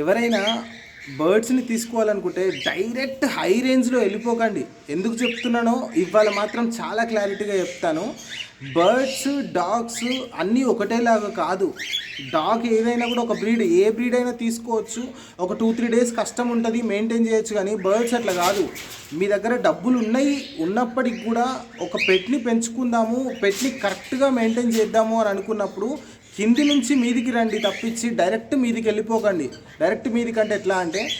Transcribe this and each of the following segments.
ఎవరైనా బర్డ్స్ని తీసుకోవాలనుకుంటే direct high రేంజ్లో వెళ్ళిపోకండి. ఎందుకు చెప్తున్నానో ఇవాళ మాత్రం చాలా క్లారిటీగా చెప్తాను. బర్డ్స్ డాగ్స్ అన్నీ ఒకటేలాగా కాదు. డాగ్ ఏదైనా కూడా ఒక బ్రీడ్ ఏ బ్రీడ్ అయినా తీసుకోవచ్చు. ఒక టూ త్రీ డేస్ కష్టం ఉంటుంది మెయింటైన్ చేయొచ్చు కానీ బర్డ్స్ అట్లా కాదు. మీ దగ్గర డబ్బులు ఉన్నాయి ఉన్నప్పటికి కూడా ఒక పెట్ని పెంచుకుందాము పెట్ని కరెక్ట్గా మెయింటైన్ చేద్దాము అని అనుకున్నప్పుడు కింది నుంచి మీదికి రండి తప్పించి డైరెక్ట్ మీదికి వెళ్ళిపోకండి. డైరెక్ట్ మీదికి అంటే ఎట్లా అంటే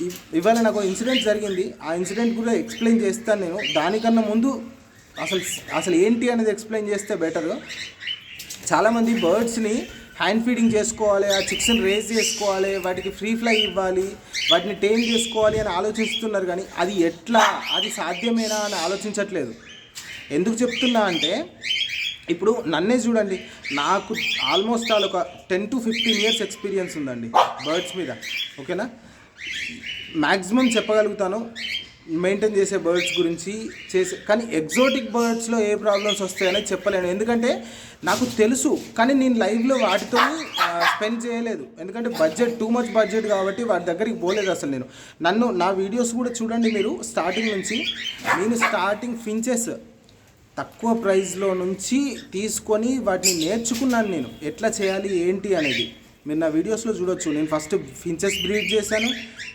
ఇ- ఇవాళ నాకు ఇన్సిడెంట్ జరిగింది. ఆ ఇన్సిడెంట్ కూడా ఎక్స్ప్లెయిన్ చేస్తాను నేను. దానికన్నా ముందు అసలు అసలు ఏంటి అనేది ఎక్స్ప్లెయిన్ చేస్తే బెటర్. చాలామంది బర్డ్స్ని హ్యాండ్ ఫీడింగ్ చేసుకోవాలి ఆ చిక్స్ని రేస్ చేసుకోవాలి వాటికి ఫ్రీ ఫ్లై ఇవ్వాలి వాటిని టేమ్ చేసుకోవాలి అని ఆలోచిస్తున్నారు కానీ అది ఎట్లా అది సాధ్యమేనా అని ఆలోచించట్లేదు. ఎందుకు చెప్తున్నా అంటే ఇప్పుడు నన్నే చూడండి. నాకు ఆల్మోస్ట్ ఆల్ ఒక ten to fifteen years experience ఉందండి బర్డ్స్ మీద. ఓకేనా? మ్యాక్సిమం చెప్పగలుగుతాను మెయింటైన్ చేసే బర్డ్స్ గురించి చేసే కానీ ఎగ్జోటిక్ బర్డ్స్లో ఏ ప్రాబ్లమ్స్ వస్తాయని చెప్పలేను. ఎందుకంటే నాకు తెలుసు కానీ నేను లైవ్లో వాటితో స్పెండ్ చేయలేదు. ఎందుకంటే బడ్జెట్ టూ మచ్ బడ్జెట్ కాబట్టి వాటి దగ్గరికి పోలేదు అసలు నేను. నన్ను నా వీడియోస్ కూడా చూడండి మీరు స్టార్టింగ్ నుంచి. నేను స్టార్టింగ్ ఫించెస్ తక్కువ ప్రైస్లో నుంచి తీసుకొని వాటిని నేర్చుకున్నాను నేను. ఎట్లా చేయాలి ఏంటి అనేది. మీరు నా వీడియోస్లో చూడొచ్చు. నేను ఫస్ట్ ఫించెస్ బ్రీడ్ చేశాను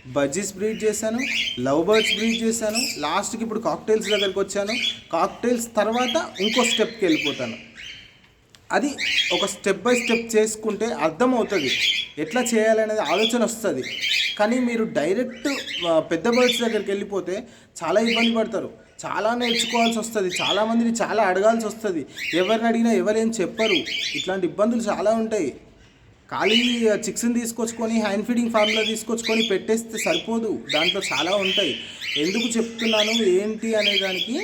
బజ్జీస్ బ్రీడ్ చేశాను లవ్ బర్డ్స్ బ్రీడ్ చేశాను లాస్ట్కి ఇప్పుడు కాక్టైల్స్ దగ్గరికి వచ్చాను. కాక్టైల్స్ తర్వాత ఇంకో స్టెప్కి వెళ్ళిపోతాను. అది ఒక స్టెప్ బై స్టెప్ చేసుకుంటే అర్థమవుతుంది. ఎట్లా చేయాలనేది ఆలోచన వస్తుంది. కానీ మీరు డైరెక్ట్ పెద్ద బర్డ్స్ దగ్గరికి వెళ్ళిపోతే చాలా ఇబ్బంది పడతారు. చాలా నేర్చుకోవాల్సి వస్తుంది చాలామందిని చాలా అడగాల్సి వస్తుంది. ఎవరిని అడిగినా ఎవరేం చెప్పరు. ఇట్లాంటి ఇబ్బందులు చాలా ఉంటాయి. ఖాళీ చిక్స్ని తీసుకొచ్చుకొని హ్యాండ్ ఫీడింగ్ ఫార్మ్లో తీసుకొచ్చుకొని పెట్టేస్తే సరిపోదు. దాంట్లో చాలా ఉంటాయి. ఎందుకు చెప్తున్నాను? ఏంటి అనే దానికి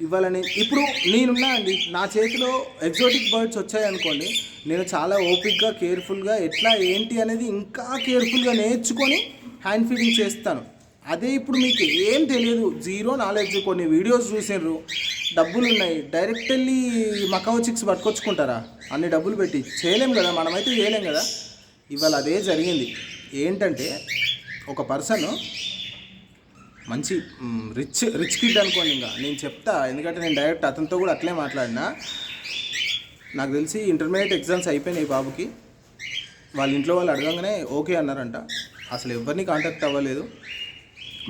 ఇవ్వాలని. నేను ఇప్పుడు నేనున్నా అండి నా చేతిలో ఎగ్జోటిక్ బర్డ్స్ వచ్చాయనుకోండి నేను చాలా ఓపిక్గా కేర్ఫుల్గా ఎట్లా ఏంటి అనేది ఇంకా కేర్ఫుల్గా నేర్చుకొని హ్యాండ్ ఫీడింగ్ చేస్తాను. అదే ఇప్పుడు మీకు ఏం తెలియదు జీరో నాలెడ్జ్ కొన్ని వీడియోస్ చూసినారు డబ్బులు ఉన్నాయి డైరెక్ట్ వెళ్ళి మకావ్ చిక్స్ పట్టుకొచ్చుకుంటారా? అన్ని డబ్బులు పెట్టి. చేయలేం కదా? మనమైతే చేయలేం కదా? ఇవాళ అదే జరిగింది. ఏంటంటే ఒక పర్సన్ మంచి రిచ్ రిచ్ కిడ్ అనుకోండి ఇంకా. నేను చెప్తా. ఎందుకంటే నేను డైరెక్ట్ అతనితో కూడా అట్లే మాట్లాడినా. నాకు తెలిసి ఇంటర్మీడియట్ ఎగ్జామ్స్ అయిపోయినాయి బాబుకి. వాళ్ళ ఇంట్లో వాళ్ళు అడగంగానే ఓకే అన్నారంట. అసలు ఎవరిని కాంటాక్ట్ అవ్వలేదు.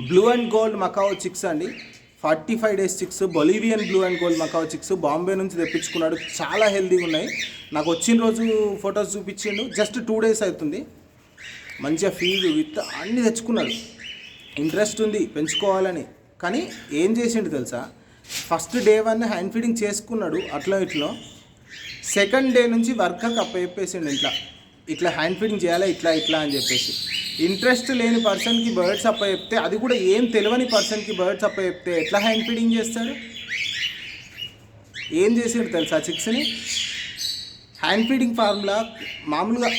Blue and gold macaw chicks అండి. Forty five days chicks Bolivian blue and gold macaw chicks Bombay నుంచి తెప్పించుకున్నాడు. చాలా హెల్తీగా ఉన్నాయి. నాకు వచ్చిన రోజు ఫొటోస్ చూపించిండు. జస్ట్ టూ డేస్ అవుతుంది. మంచిగా ఫీజు విత్ అన్నీ తెచ్చుకున్నాడు. ఇంట్రెస్ట్ ఉంది పెంచుకోవాలని. కానీ ఏం చేసిండు తెలుసా? First day one hand feeding చేసుకున్నాడు అట్లా ఇట్లా. సెకండ్ డే నుంచి వర్క్ అప్ప చెప్పేసిండు ఇంట్లో. ఇట్లా హ్యాండ్ ఫీడింగ్ చేయాలా ఇట్లా ఇట్లా అని చెప్పేసి. ఇంట్రెస్ట్ లేని పర్సన్కి బర్డ్స్ అప్ప చెప్తే అది కూడా ఏం తెలియని పర్సన్కి బర్డ్స్ అప్ప చెప్తే ఎట్లా హ్యాండ్ ఫీడింగ్ చేస్తారు? ఏం చేసాడు తెలుసా చిక్స్ని? హ్యాండ్ ఫీడింగ్ ఫార్ములా మామూలుగా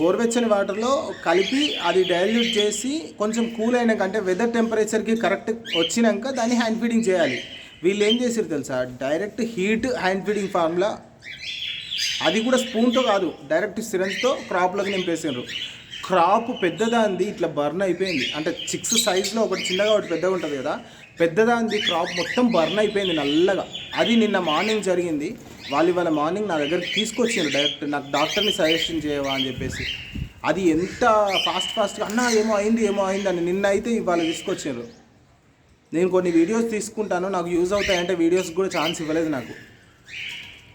గోరువెచ్చని వాటర్లో కలిపి అది డైల్యూట్ చేసి కొంచెం కూల్ అయినాక అంటే వెదర్ టెంపరేచర్కి కరెక్ట్ వచ్చినాక దాన్ని హ్యాండ్ ఫీడింగ్ చేయాలి. వీళ్ళు ఏం చేసారు తెలుసా? Direct heat hand feeding formula అది కూడా స్పూన్తో కాదు డైరెక్ట్ సిరంజ్తో క్రాప్లోకి నింపేసారు క్రాప్ పెద్దదాంది ఇట్లా బర్న్ అయిపోయింది. అంటే చిక్స్ సైజులో ఒకటి చిన్నగా ఒకటి పెద్దగా ఉంటుంది కదా పెద్దదాంది క్రాప్ మొత్తం బర్న్ అయిపోయింది నల్లగా. అది నిన్న మార్నింగ్ జరిగింది. వాళ్ళు ఇవాళ మార్నింగ్ నా దగ్గరికి తీసుకొచ్చారు డైరెక్ట్ నాకు డాక్టర్ని సజెషన్ చేయవా అని చెప్పేసి. అది ఎంత ఫాస్ట్ ఫాస్ట్గా అన్నా ఏమో అయింది ఏమో అయింది అని నిన్న అయితే ఇవాళ తీసుకొచ్చారు నేను కొన్ని వీడియోస్ తీసుకుంటాను నాకు యూజ్ అవుతాయంటే వీడియోస్ కూడా ఛాన్స్ ఇవ్వలేదు నాకు.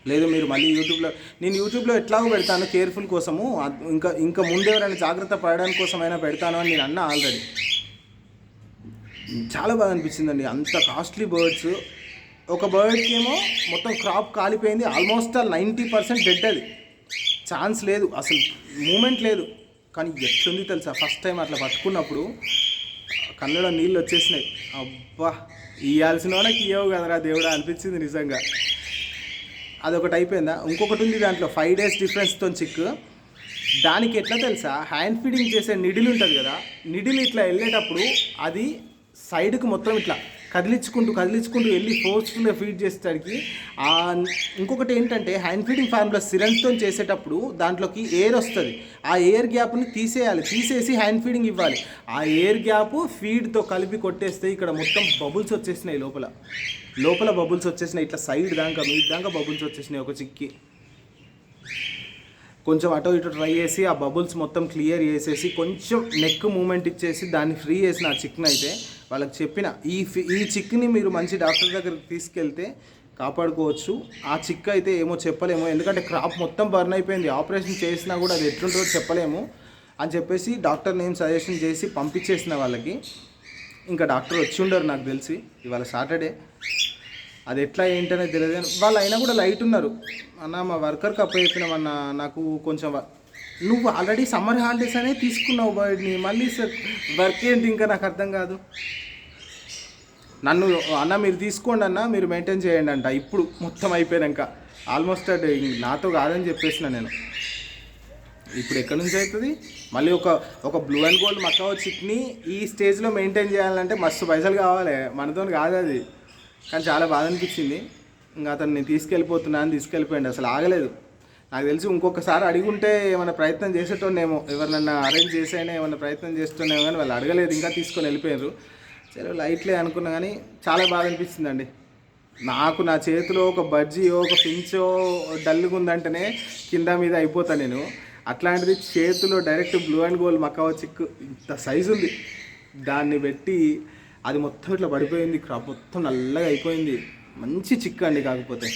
లేదు మీరు మళ్ళీ యూట్యూబ్లో నేను యూట్యూబ్లో ఎట్లాగో పెడతాను కేర్ఫుల్ కోసము. ఇంకా ఇంకా ముందెవరైనా జాగ్రత్త పడడానికి కోసమైనా పెడతాను అని నేను అన్నా ఆల్రెడీ. చాలా బాగా అనిపించిందండి. అంత కాస్ట్లీ బర్డ్స్. ఒక బర్డ్కి ఏమో మొత్తం క్రాప్ కాలిపోయింది. ఆల్మోస్ట్ నైంటీ పర్సెంట్ డెడ్ అది. ఛాన్స్ లేదు. అసలు మూమెంట్ లేదు. కానీ ఎట్లుంది తెలుసా? ఫస్ట్ టైం అట్లా పట్టుకున్నప్పుడు కళ్ళలో నీళ్ళు వచ్చేసినాయి. అబ్బా! ఇవ్వాల్సిన వాళ్ళకి ఇవ్వవు కదరా దేవుడా అనిపించింది నిజంగా. అదొకటి అయిపోయిందా? ఇంకొకటి ఉంది దాంట్లో. ఫైవ్ డేస్ డిఫరెన్స్తో చిక్ దానికి ఎట్లా తెలుసా? హ్యాండ్ ఫీడింగ్ చేసే నిడిల్ ఉంటుంది కదా నిడిల్ ఇట్లా వెళ్ళేటప్పుడు అది సైడ్కి మొత్తం ఇట్లా కదిలించుకుంటూ కదిలించుకుంటూ వెళ్ళి ఫోర్స్ఫుల్గా ఫీడ్ చేసేసరికి ఇంకొకటి ఏంటంటే హ్యాండ్ ఫీడింగ్ ఫార్ములా సిరంజ్తో చేసేటప్పుడు దాంట్లోకి ఎయిర్ వస్తుంది. ఆ ఎయిర్ గ్యాప్ని తీసేయాలి. తీసేసి హ్యాండ్ ఫీడింగ్ ఇవ్వాలి. ఆ ఎయిర్ గ్యాప్ ఫీడ్తో కలిపి కొట్టేస్తే ఇక్కడ మొత్తం బబుల్స్ వచ్చేసినాయి లోపల. లోపల బబుల్స్ వచ్చేసినాయి ఇట్లా సైడ్ దాకా మీ దాకా బబుల్స్ వచ్చేసినాయి ఒక చిక్కి. కొంచెం అటో ఇటో ట్రై చేసి ఆ బబుల్స్ మొత్తం క్లియర్ చేసేసి కొంచెం నెక్ మూమెంట్ ఇచ్చేసి దాన్ని ఫ్రీ చేసిన ఆ చిక్ని అయితే వాళ్ళకి చెప్పిన ఈ ఈ చిక్ని మీరు మంచి డాక్టర్ దగ్గరికి తీసుకెళ్తే కాపాడుకోవచ్చు. ఆ చిక్ అయితే ఏమో చెప్పలేము ఎందుకంటే క్రాప్ మొత్తం బర్న్ అయిపోయింది. ఆపరేషన్ చేసినా కూడా అది ఎట్లుంటుందో చెప్పలేము. అని చెప్పేసి డాక్టర్ నేను సజెషన్ చేసి పంపించేసిన వాళ్ళకి ఇంకా డాక్టర్ వచ్చి ఉండరు నాకు తెలిసి. ఇవాళ సాటర్డే. అది ఎట్లా ఏంటనే తెలియదు వాళ్ళు అయినా కూడా లైట్ ఉన్నారు. అన్న మా వర్కర్కి అప్ప చెప్పినామన్న నాకు కొంచెం నువ్వు ఆల్రెడీ సమ్మర్ హాలిడేస్ అనే తీసుకున్నావు బర్డ్ని మళ్ళీ సార్ వర్క్ ఏంటి ఇంకా నాకు అర్థం కాదు. నన్ను అన్న మీరు తీసుకోండి అన్న మీరు మెయింటైన్ చేయండి అంట. ఇప్పుడు మొత్తం అయిపోయాక ఆల్మోస్ట్ అది నాతో కాదని చెప్పేసిన నేను. ఇప్పుడు ఎక్కడి నుంచి అవుతుంది? మళ్ళీ ఒక ఒక బ్లూ అండ్ గోల్డ్ మక్కా చిక్ని ఈ స్టేజ్లో మెయింటైన్ చేయాలంటే మస్తు పైసలు కావాలి. మనతో కాదు అది. కానీ చాలా బాధ అనిపించింది. ఇంకా అతను నేను తీసుకెళ్ళిపోతున్నా అని తీసుకెళ్ళిపోయింది అసలు ఆగలేదు. నాకు తెలిసి ఇంకొకసారి అడిగి ఉంటే ఏమైనా ప్రయత్నం చేసేటోనేమో ఎవరినన్నా అరేంజ్ చేసైనా ఏమైనా ప్రయత్నం చేస్తుండేమో కానీ వాళ్ళు అడగలేదు. ఇంకా తీసుకొని వెళ్ళిపోయారు సరే లైట్లే అనుకున్నా కానీ చాలా బాధ అనిపించిందండి. నాకు నా చేతిలో ఒక బజ్జీయో ఒక పించో డల్గా ఉందంటేనే కింద మీద అయిపోతా నేను. అట్లాంటిది చేతిలో direct blue and gold macaw chick ఇంత సైజు ఉంది. దాన్ని పెట్టి అది మొత్తం ఇట్లా పడిపోయింది క్రాప్ మొత్తం నల్లగా అయిపోయింది. మంచి చిక్కు అండి కాకపోతే.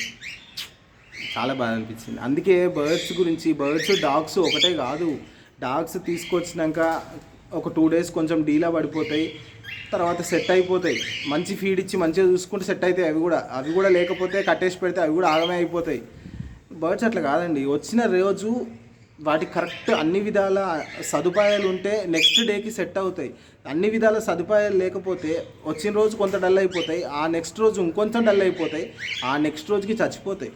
చాలా బాధ అనిపించింది. అందుకే బర్డ్స్ గురించి బర్డ్స్ డాగ్స్ ఒకటే కాదు. డాగ్స్ తీసుకొచ్చినాక ఒక టూ డేస్ కొంచెం డీలా పడిపోతాయి. తర్వాత సెట్ అయిపోతాయి. మంచి ఫీడ్ ఇచ్చి మంచిగా చూసుకుంటే సెట్ అవుతాయి అవి కూడా. అవి కూడా లేకపోతే కట్టేసి పెడితే అవి కూడా ఆగమే అయిపోతాయి. బర్డ్స్ అట్లా కాదండి. వచ్చిన రోజు వాటికి కరెక్ట్ అన్ని విధాల సదుపాయాలు ఉంటే నెక్స్ట్ డేకి సెట్ అవుతాయి. అన్ని విధాల సదుపాయాలు లేకపోతే వచ్చిన రోజు కొంత డల్ అయిపోతాయి ఆ నెక్స్ట్ రోజు ఇంకొంచెం డల్ అయిపోతాయి ఆ నెక్స్ట్ రోజుకి చచ్చిపోతాయి.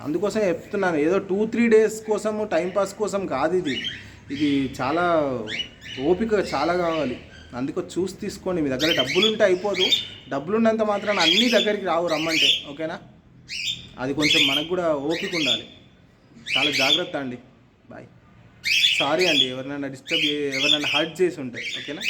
అందుకోసం చెప్తున్నాను ఏదో టూ త్రీ డేస్ కోసం టైంపాస్ కోసం కాదు ఇది. ఇది చాలా ఓపిక చాలా కావాలి. అందుకో చూసి తీసుకోండి మీ దగ్గర డబ్బులు ఉంటే అయిపోదు. డబ్బులు ఉన్నంత మాత్రాన అన్ని దగ్గరికి రావు రమ్మంటే ఓకేనా? అది కొంచెం మనకు కూడా ఓపిక ఉండాలి. చాలా జాగ్రత్త అండి. బాయ్. సారీ అండి ఎవరినైనా డిస్టర్బ్ ఎవరినైనా హర్ట్ చేసి ఉంటే ఓకేనా?